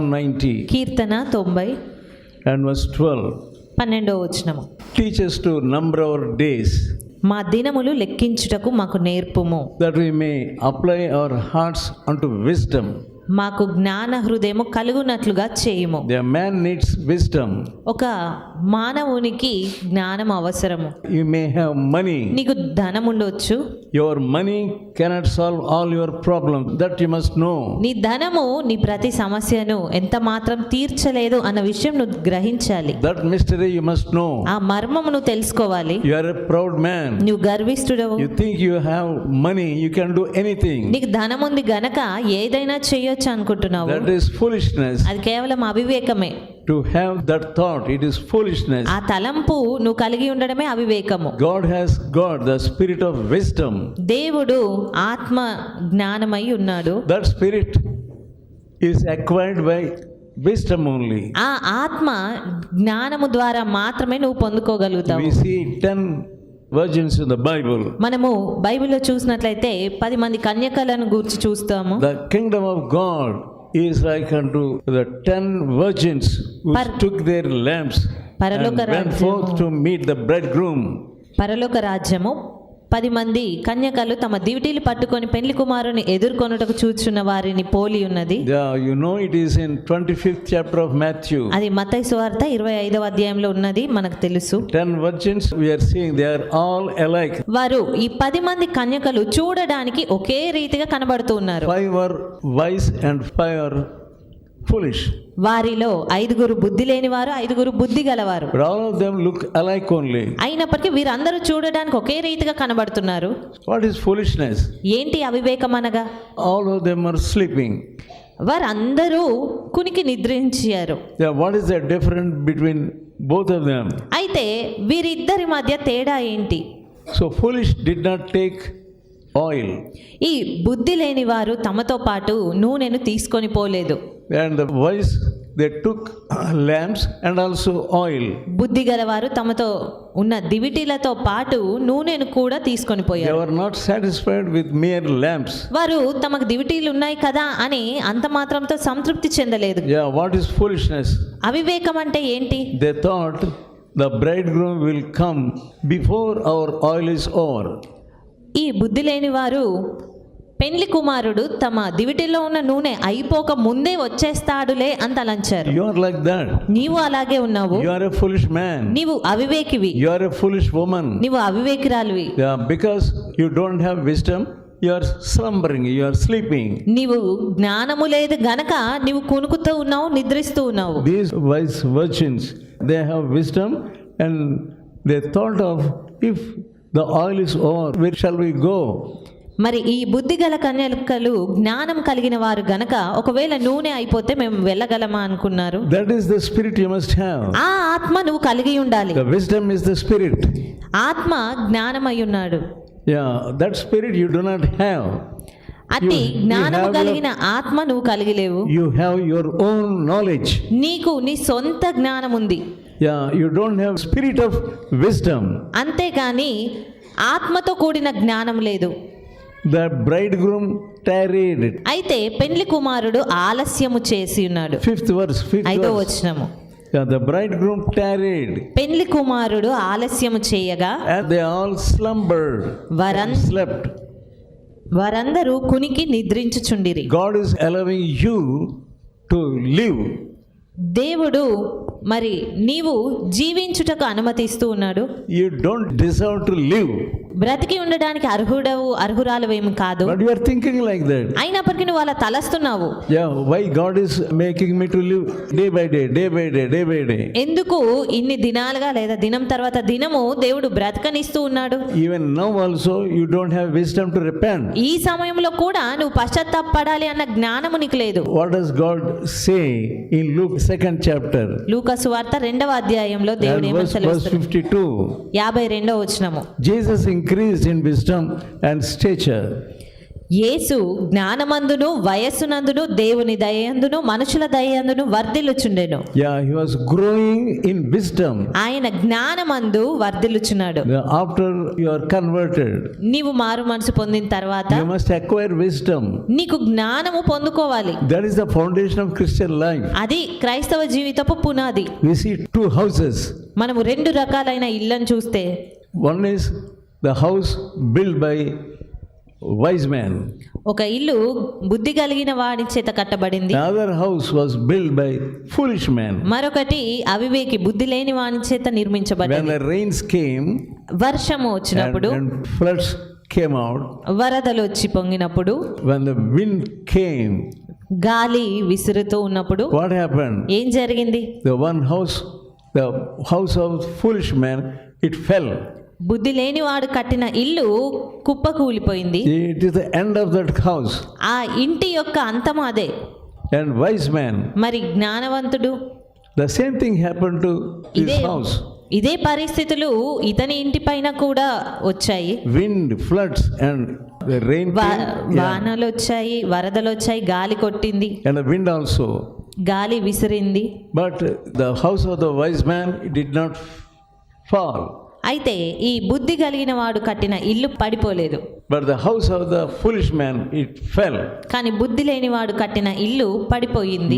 Psalm 90 కీర్తన తొంభై and verse 12. పన్నెండో వచనము Teach us to number our days మా దినములు లెక్కించుటకు మాకు నేర్పుము that we may apply our hearts unto wisdom. మాకు జ్ఞాన హృదయము కలుగునట్లుగా చేయము. ద మ్యాన్ ఒక మానవునికి జ్ఞానం అవసరము. యు మే హనీ నీకు ధనం ఉండవచ్చు your money cannot solve all your problem that you must know నీ ధనము నీ ప్రతి సమస్యను ఎంత మాత్రం తీర్చలేదు అన్న విషయం నువ్వు గ్రహించాలి. That mystery you must know ఆ మర్మమును తెలుసుకోవాలి. యువర్ ఎ ప్రౌడ్ మ్యాన్ నీవు గర్విష్ఠుడవు. You think you have money you can do anything నీకు ధనం ఉంది గనక ఏదైనా చేయొచ్చు. చేయొచ్చు అనుకుంటున్నావు. దట్ ఇస్ ఫూలిష్నెస్ అది కేవలం అవివేకమే. To have that thought it is foolishness ఆ తలంపు నువ్వు కలిగి ఉండడమే అవివేకము. God has God the spirit of wisdom దేవుడు ఆత్మ జ్ఞానమై ఉన్నాడు. That spirit is acquired by wisdom only ఆ ఆత్మ జ్ఞానము ద్వారా మాత్రమే నువ్వు పొందుకోగలుగుతావు. We see 10 virgins in the Bible. మనము బైబిల్లో చూసినట్లయితే పది మంది కన్యకలను గురించి చూస్తాము The kingdom of God is like unto the 10 virgins who took their lamps and పరలోక went forth to meet the bridegroom. పరలోక రాజ్యము పది మంది కన్యకలు తమ దివిటీలు పట్టుకొని పెళ్ళి కుమారుని ఎదుర్కొనుటకు చూచున్న వారిని పోలి ఉన్నది you know it is in 25th chapter of Matthew. అది మత్తయి సువార్త ఇరవై ఐదవ అధ్యాయంలో ఉన్నది మనకు తెలుసు 10 virgins we are seeing they are all alike. వారు ఈ పది మంది కన్యకలు చూడడానికి ఒకే రీతిగా కనబడుతూ ఉన్నారు Five are wise and five are foolish. వారిలో ఐదుగురు బుద్ధి లేనివారు ఐదుగురు బుద్ధి గలవారు all of them look alike only. అయినప్పటికీ వీరందరూ చూడడానికి ఒకే రీతిగా కనబడుతున్నారు What is foolishness? ఏంటి అవివేకం అనగా All of them are sleeping. వారందరూ కునికి నిద్రించారు Yeah, what is the difference between both of them? అయితే వీరిద్దరి మధ్య తేడా ఏంటి So foolish did not take oil, ఈ బుద్ధి లేని వారు తమతో పాటు నూనెను తీసుకొని పోలేదు and the wise they took lamps and also oil. బుద్ధి గలవారు తమతో ఉన్న దివిటీలతో పాటు నూనెను కూడా తీసుకొని They పోయారు were not satisfied with mere lamps. వారు తమకు దివిటీలు ఉన్నాయి కదా అని అంత మాత్రంతో సంతృప్తి చెందలేదు Yeah, what is foolishness? అవివేకం అంటే ఏంటి They thought the bridegroom will come before our oil is over. ఈ బుద్ధి లేని వారు పెండ్లి కుమారుడు తమ దివిటిలో ఉన్న నూనె అయిపోక ముందే వచ్చేస్తాడులే అంత అలంచారు యు ఆర్ లైక్ దట్ నీవు అలాగే ఉన్నావు. యు ఆర్ ఎ మ్యాన్ నీవు అవివేకివి. యు ఆర్ ఎ ఫూలిష్ నీవు అవివేకురాలివి. Because you don't have wisdom you are slumbering you sleeping నీవు జ్ఞానము లేదు గనక నీవు కొనుకుతూ ఉన్నావు నిద్రిస్తూ ఉన్నావు. These wise virgins they have wisdom and they thought of if the oil is over where shall we go మరి ఈ బుద్ధి గల కన్యలు జ్ఞానం కలిగిన వారు గనక ఒకవేళ నూనె అయిపోతే మేము వెళ్ళగలమా అనుకున్నారు? That is the spirit you must have ఆ ఆత్మ నువ్వు కలిగి ఉండాలి. ద ఇస్ ద స్పిరిట్ ఆత్మ జ్ఞానమై ఉన్నాడు. Yeah that spirit you do not have అతి జ్ఞానము కలిగిన ఆత్మ నువ్వు కలిగిలేవు you have your own knowledge నీకు నీ సొంత జ్ఞానం ఉంది. Yeah you don't have spirit of wisdom అంతే ఆత్మతో కూడిన జ్ఞానం లేదు. The bridegroom tarried. అయితే పెండ్లి కుమారుడు ఆలస్యము చేసి ఉన్నాడు Fifth verse, fifth ఐదో. వచనము Yeah, the bridegroom tarried. పెండ్లి కుమారుడు ఆలస్యము చేయగా And they all slumbered, వరం slept. వారందరూ కునికి నిద్రించుచుండిరి God is allowing you to live. దేవుడు మరి నీవు జీవించుటకు అనుమతిస్తూ ఉన్నాడు You don't deserve to live. బ్రతికి ఉండడానికి అర్హుడవు అర్హురాలు ఏమి కాదు బట్ థింకింగ్ లైక్ దట్ అయినప్పటికీ నువ్వు అలా తలస్తున్నావు. Yeah why God is making me day by day day by day day by day ఎందుకు ఇన్ని దినాలుగా లేదా దినం తర్వాత దినము దేవుడు బ్రతకనిస్తూ ఉన్నాడు? Even now also you don't have wisdom to repent ఈ సమయంలో కూడా నువ్వు పశ్చాత్తాపడాలి అన్న జ్ఞానము నీకు లేదు. What does God say in Luke second chapter లూకాసు వార్త రెండవ అధ్యాయంలో దేవుడు ఏమని సెలవిస్తాడు 52 52వ వచనము. Jesus in increased in wisdom and stature యేసు జ్ఞానమందును వయస్సునందును దేవుని దయందును మనుషుల దయందును వర్ధిల్లుచుండెను. Yeah he was growing in wisdom ఆయన జ్ఞానమందు వర్ధిల్లుచున్నాడు. ఆఫ్టర్ యు ఆర్ కన్వర్టెడ్ నీవు మారు మనసు పొందిన తర్వాత యు మస్ట్ అక్వైర్ నీకు జ్ఞానము పొందుకోవాలి. That is the foundation of Christian life అది క్రైస్తవ జీవితపు పునాది. వి సీ హౌసెస్ మనము రెండు రకాలైన ఇళ్ళను చూస్తే one is the house built by wise man. ఒక ఇల్లు బుద్ధి కలిగిన వాడి చేత కట్టబడింది other house was built by foolish man. మరొకటి అవివేకి బుద్ధి లేని వాని చేత When నిర్మించబడింది the rains came వర్షము వచ్చినప్పుడు and floods came out, వరదలు వచ్చి పొంగినప్పుడు when the wind came, గాలి విసురుతూ ఉన్నప్పుడు what happened? ఏం జరిగింది The one house, the house of foolish man, it fell. బుద్ధి లేని వాడు కట్టిన ఇల్లు కుప్ప కూలిపోయింది it is the end of that house ఆ ఇంటి యొక్క అంతం అదే. అండ్ వైస్ మ్యాన్ మరి జ్ఞానవంతుడు. The same thing happen to this house ఇదే పరిస్థితులు ఇతని ఇంటి పైన కూడా వచ్చాయి. విండ్ ఫ్లడ్స్ అండ్ రెయిన్ వానలు వచ్చాయి వరదలు వచ్చాయి గాలి కొట్టింది. అండ్ విండ్ ఆల్సో గాలి విసిరింది. But the house of the wise man did not fall అయితే ఈ బుద్ధి కలిగిన వాడు కట్టిన ఇల్లు పడిపోలేదు But the house of the foolish man it fell. కానీ బుద్ధి లేని వాడు కట్టిన ఇల్లు పడిపోయింది